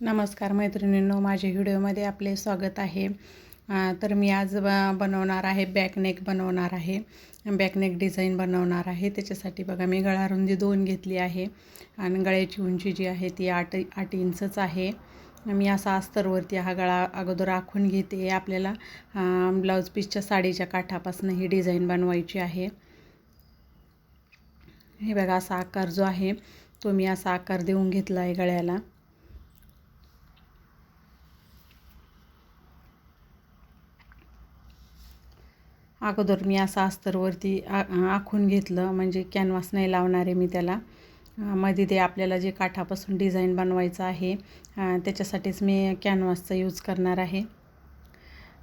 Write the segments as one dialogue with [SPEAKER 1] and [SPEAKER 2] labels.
[SPEAKER 1] नमस्कार मैत्रिणींनो माझ्या व्हिडिओमध्ये आपले स्वागत आहे. तर मी आज ब बनवणार आहे बॅकनेक बनवणार आहे. बॅकनेक डिझाईन बनवणार आहे. त्याच्यासाठी बघा मी गळा रुंदी दोन घेतली आहे आणि गळ्याची उंची जी आहे ती आठ आठ इंचच आहे. मी असा अस्तरवरती हा गळा अगोदर आखून घेते. आपल्याला ब्लाऊज पीसच्या साडीच्या काठापासून ही डिझाईन बनवायची आहे. हे बघा असा आकार जो आहे तो मी असा आकार देऊन घेतला आहे गळ्याला. अगोदर मी असा अस्तरवरती आ आखून घेतलं म्हणजे कॅनव्हास नाही लावणार आहे मी त्याला. मध्ये ते आपल्याला जे काठापासून डिझाईन बनवायचं आहे त्याच्यासाठीच मी कॅनव्हासचा यूज करणार आहे.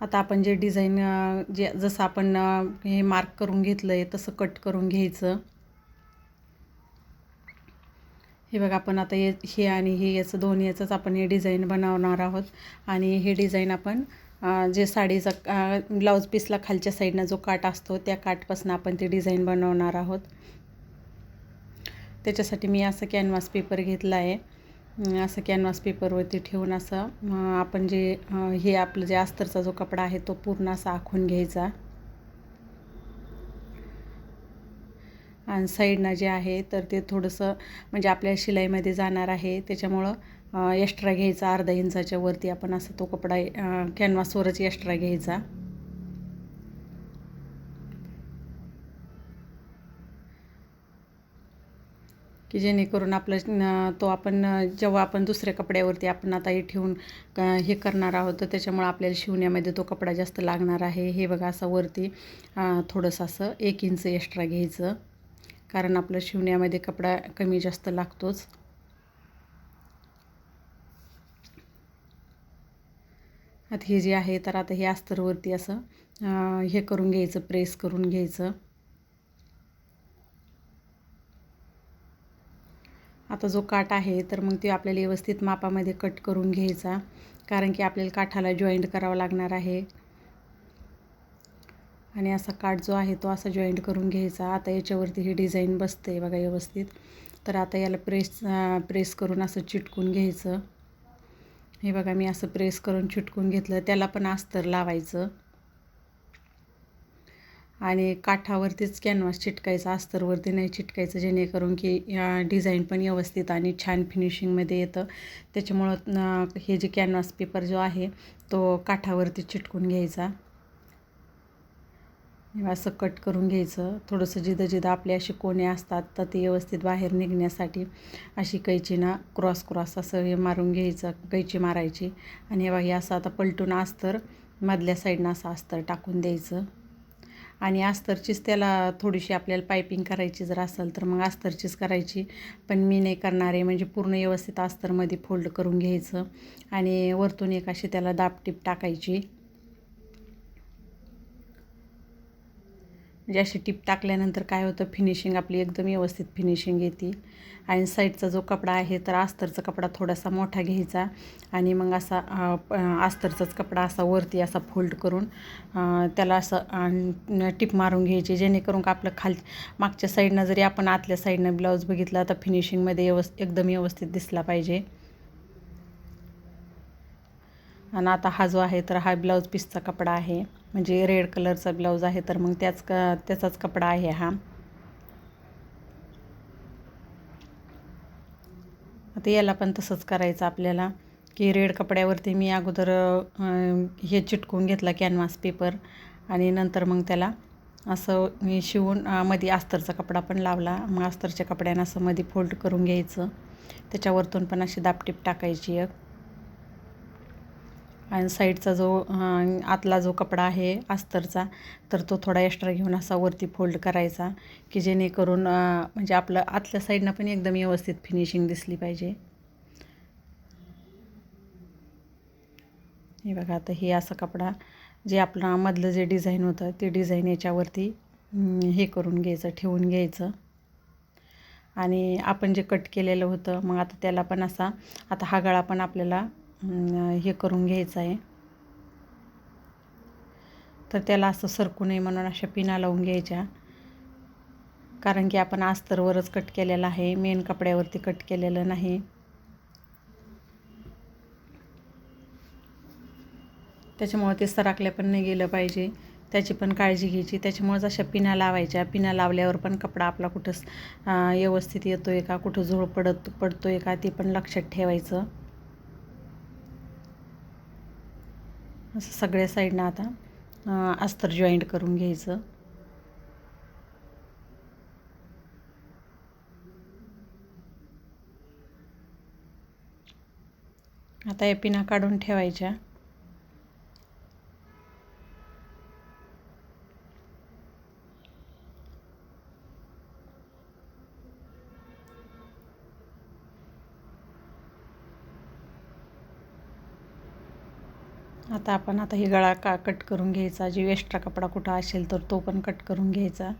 [SPEAKER 1] आता आपण जे डिझाईन जे जसं आपण हे मार्क करून घेतलं आहे तसं कट करून घ्यायचं. हे बघा आपण आता हे हे आणि हे याचं दोन याचंच आपण हे डिझाईन बनवणार आहोत. आणि हे डिझाईन आपण जे साडीचा ब्लाऊज पीसला खालच्या साईडनं जो काट असतो त्या काठपासून आपण ते डिझाईन बनवणार आहोत. त्याच्यासाठी मी असं कॅनव्हास पेपर घेतला आहे. असं कॅनव्हास पेपरवरती ठेवून असं आपण जे हे आपलं जे अस्तरचा जो कपडा आहे तो पूर्ण असा आखून घ्यायचा. आणि साईडनं जे आहे तर ते थोडंसं म्हणजे आपल्या शिलाईमध्ये जाणार आहे. त्याच्यामुळं एक्स्ट्रा घ्यायचा अर्धा इंचाच्या वरती आपण असं तो कपडा कॅनव्हासवरच एक्स्ट्रा घ्यायचा. की जेणेकरून आपलं तो आपण जेव्हा आपण दुसऱ्या कपड्यावरती आपण आता हे ठेवून हे करणार आहोत तर त्याच्यामुळं आपल्याला शिवण्यामध्ये तो कपडा जास्त लागणार आहे. हे बघा असं वरती थोडंसं असं एक इंच एक्स्ट्रा घ्यायचं. कारण आपलं शिवण्यामध्ये कपडा कमी जास्त लागतोच. आता हे जे आहे तर आता हे अस्तरवरती असं हे करून घ्यायचं प्रेस करून घ्यायचं. आता जो काट आहे तर मग ते आपल्याला व्यवस्थित मापामध्ये कट करून घ्यायचा कारण की आपल्याला काठाला जॉईंट करावं लागणार आहे. आणि असा काठ जो आहे तो असा जॉईंट करून घ्यायचा. आता याच्यावरती ही डिझाईन बसते बघा व्यवस्थित. तर आता याला प्रेस प्रेस करून असं चिटकून घ्यायचं. हे बघा मी असं प्रेस करून चिटकून घेतलं. त्याला पण अस्तर लावायचं. आणि काठावरतीच कॅनव्हास चिटकायचा अस्तरवरती नाही चिटकायचं जेणेकरून की डिझाईन पण व्यवस्थित आणि छान फिनिशिंगमध्ये येतं. त्याच्यामुळं हे जे कॅनव्हास पेपर जो आहे तो काठावरती चिटकून घ्यायचा. असं कट करून घ्यायचं. थोडंसं जिथं जिथं आपले असे कोणे असतात तर ते व्यवस्थित बाहेर निघण्यासाठी अशी कैचीना क्रॉस क्रॉस असं हे मारून घ्यायचं कैची मारायची. आणि हे बघा हे असं आता पलटून अस्तर मधल्या साईडनं असं अस्तर टाकून द्यायचं. आणि अस्तरचीच त्याला थोडीशी आपल्याला पायपिंग करायची जर असेल तर मग अस्तरचीच करायची. पण मी नाही करणार आहे म्हणजे पूर्ण व्यवस्थित अस्तरमध्ये फोल्ड करून घ्यायचं. आणि वरतून एक अशी त्याला दापटीप टाकायची. म्हणजे अशी टीप टाकल्यानंतर काय होतं फिनिशिंग आपली एकदम व्यवस्थित फिनिशिंग येते. आणि साईडचा जो कपडा आहे तर अस्तरचा कपडा थोडासा मोठा घ्यायचा आणि मग असा अस्तरचाच कपडा असा वरती असा फोल्ड करून त्याला असं अं, टीप मारून घ्यायची जेणेकरून का आपलं खाल मागच्या साईडनं जरी आपण आतल्या साईडनं ब्लाऊज बघितला तर फिनिशिंगमध्ये व्यवस् एकदम व्यवस्थित दिसला पाहिजे. आणि आता हा जो आहे तर हा ब्लाऊज पीसचा कपडा आहे. म्हणजे रेड कलरचा ब्लाऊज आहे तर मग त्याच क त्याचाच कपडा आहे हा. आता याला पण तसंच करायचं आपल्याला की रेड कपड्यावरती मी अगोदर हे चिटकून घेतला कॅनव्हास पेपर आणि नंतर मग त्याला असं मी शिवून मध्ये अस्तरचा कपडा पण लावला. मग अस्तरच्या कपड्यानं असं मध्ये फोल्ड करून घ्यायचं. त्याच्यावरतून पण अशी दापटीप टाकायची एक. आणि साईडचा जो आतला जो कपडा आहे अस्तरचा तर तो थोडा एक्स्ट्रा घेऊन असा वरती फोल्ड करायचा की जेणेकरून म्हणजे आपलं आतल्या साईडनं पण एकदम व्यवस्थित फिनिशिंग दिसली पाहिजे. हे बघा आता हे असा कपडा जे आपलं मधलं जे डिझाईन होतं ते डिझाईन याच्यावरती हे करून घ्यायचं ठेवून घ्यायचं. आणि आपण जे कट केलेलं होतं मग आता त्याला पण असा आता हा गळा पण आपल्याला हे करून घ्यायचं आहे. तर त्याला असं सरकू नये म्हणून अशा पिना लावून घ्यायच्या. कारण की आपण अस्तरवरच कट केलेलं आहे. मेन कपड्यावरती कट केलेलं नाही. त्याच्यामुळं ते सरकल्या पण नाही गेलं पाहिजे. त्याची पण काळजी घ्यायची. त्याच्यामुळंच अशा पिना लावायच्या. पिना लावल्यावर पण कपडा आपला कुठंच व्यवस्थित येतो आहे का? कुठं झोळ पडत पडतो आहे का? ते पण लक्षात ठेवायचं. असं सगळ्या साईडनं आता अस्तर जॉईंट करून घ्यायचं. आता या पिना काढून ठेवायच्या. आता आपण आता ही गळा का कट करून घ्यायचा? जी एक्स्ट्रा कपडा कुठं असेल तर तो पण कट करून घ्यायचा.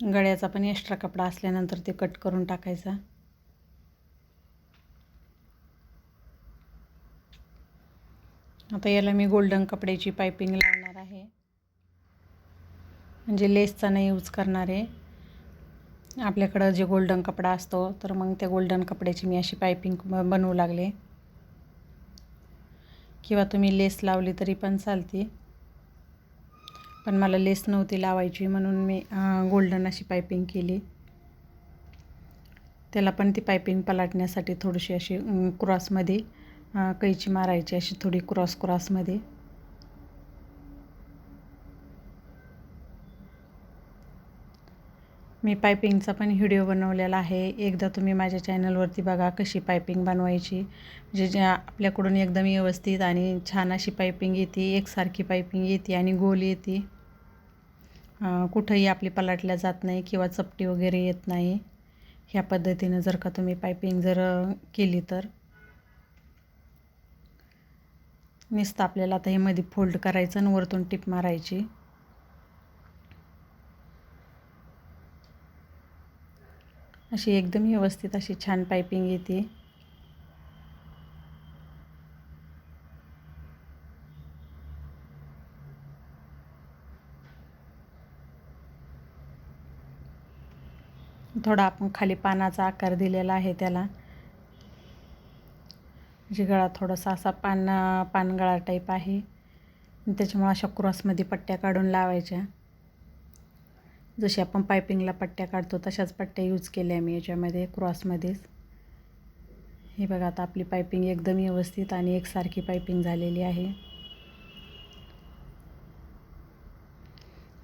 [SPEAKER 1] गळ्याचा पण एक्स्ट्रा कपडा असल्यानंतर ते कट करून टाकायचा. आता याला मी गोल्डन कपड्याची पायपिंग लावणार आहे. म्हणजे लेसचा नाही यूज करणार आहे. आपल्याकडं जे गोल्डन कपडा असतो तर मग त्या गोल्डन कपड्याची मी अशी पायपिंग बनवू लागले. किंवा तुम्ही लेस लावली तरी पण चालते. पण मला लेस नव्हती लावायची म्हणून मी गोल्डन अशी पायपिंग केली. त्याला पण ती पायपिंग पलाटण्यासाठी थोडीशी अशी क्रॉसमध्ये कैची मारायची अशी थोडी क्रॉस क्रॉसमध्ये. मी पायपिंगचा पण व्हिडिओ बनवलेला आहे. एकदा तुम्ही माझ्या चॅनलवरती बघा कशी पायपिंग बनवायची. म्हणजे ज्या आपल्याकडून एकदम व्यवस्थित आणि छान अशी पायपिंग येते एकसारखी पायपिंग येते आणि गोल येते. कुठंही आपली पलाटल्या जात नाही किंवा चपटी वगैरे येत नाही. ह्या पद्धतीनं जर का तुम्ही पायपिंग जर केली तर. नुसतं आपल्याला आता हे मध्ये फोल्ड करायचं आणि वरतून टिप मारायची. अशी एकदम व्यवस्थित अशी छान पायपिंग येते. थोडा आपण खाली पानाचा आकार दिलेला आहे त्याला. म्हणजे गळा थोडासा असा पान पानगळा टाईप आहे. त्याच्यामुळे अशा क्रॉसमध्ये पट्ट्या काढून लावायच्या. जशी आपण पायपिंगला पट्ट्या काढतो तशाच पट्ट्या यूज केल्या मी याच्यामध्ये क्रॉसमध्येच. हे बघा आता आपली पायपिंग एकदम व्यवस्थित आणि एकसारखी पायपिंग झालेली आहे.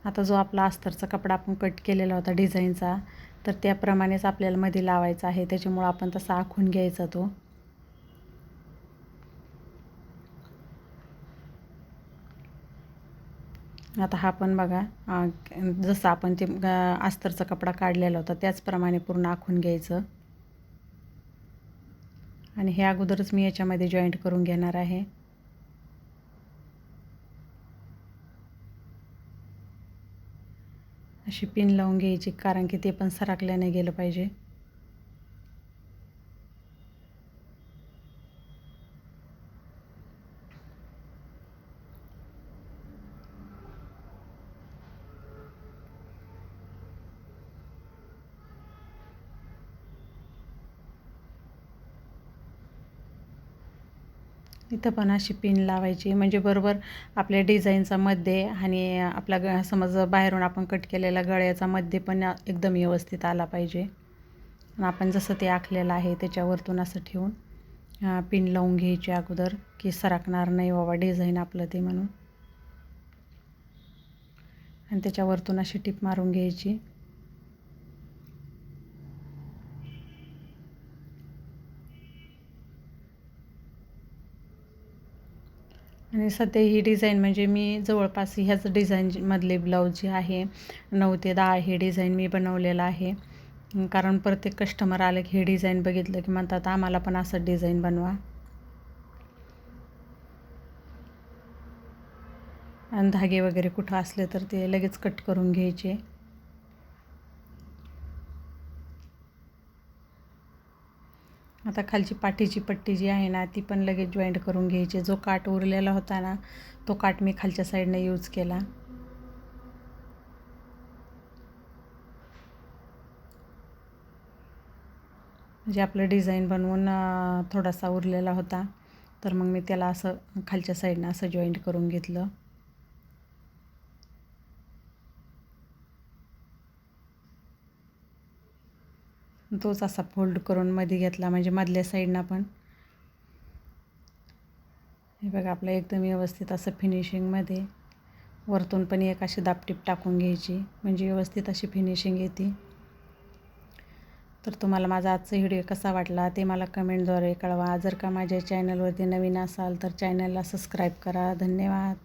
[SPEAKER 1] आता जो आपला अस्तरचा कपडा आपण कट केलेला होता डिझाईनचा तर त्याप्रमाणेच आपल्याला मध्ये लावायचा आहे. त्याच्यामुळं आपण तसा आखून घ्यायचा तो. आता हा पण बघा जसं आपण ते अस्तरचा कपडा काढलेला होता त्याचप्रमाणे पूर्ण आखून घ्यायचं. आणि हे अगोदरच मी याच्यामध्ये जॉईंट करून घेणार आहे. अशी पिन लावून घ्यायची कारण की ते पण सरकल्याने गेलं पाहिजे. इथं पण अशी पिन लावायची. म्हणजे बरोबर आपल्या डिझाईनचा मध्ये आणि आपला ग समज बाहेरून आपण कट केलेला गळ्याचा मध्ये पण एकदम व्यवस्थित आला पाहिजे. आपण जसं ते आखलेलं आहे त्याच्यावरतून असं ठेवून पिन लावून घ्यायची अगोदर की सरकणार नाही बाबा डिझाईन आपलं ते म्हणून. आणि त्याच्यावरतून अशी टिप मारून घ्यायची. आणि सध्या ही डिझाईन म्हणजे मी जवळपास ह्याच डिझाईनमधले ब्लाऊज जे आहे नऊ ते दहा हे डिझाईन मी बनवलेलं आहे. कारण प्रत्येक कस्टमर आलं की हे डिझाईन बघितलं की म्हणतात आम्हाला पण असं डिझाईन बनवा. आणि धागे वगैरे कुठं असले तर ते लगेच कट करून घ्यायचे. आता खालची पाठीची पट्टी जी आहे ना ती पण लगेच जॉईंट करून घ्यायची. जो काट उरलेला होता ना तो काट मी खालच्या साईडने यूज केला. म्हणजे आपलं डिझाईन बनवून थोडासा उरलेला होता. तर मग मी त्याला असं खालच्या साईडनं असं जॉईंट करून घेतलं. तोच असा फोल्ड करून मध्ये घेतला म्हणजे मधल्या साईडनं पण. हे बघा आपलं एकदम व्यवस्थित असं फिनिशिंगमध्ये वरतून पण एक अशी दापटीप टाकून घ्यायची म्हणजे व्यवस्थित अशी फिनिशिंग येते. तर तुम्हाला माझा आजचा व्हिडिओ कसा वाटला ते मला कमेंटद्वारे कळवा. जर का माझ्या चॅनलवरती नवीन असाल तर चॅनलला सबस्क्राईब करा. धन्यवाद.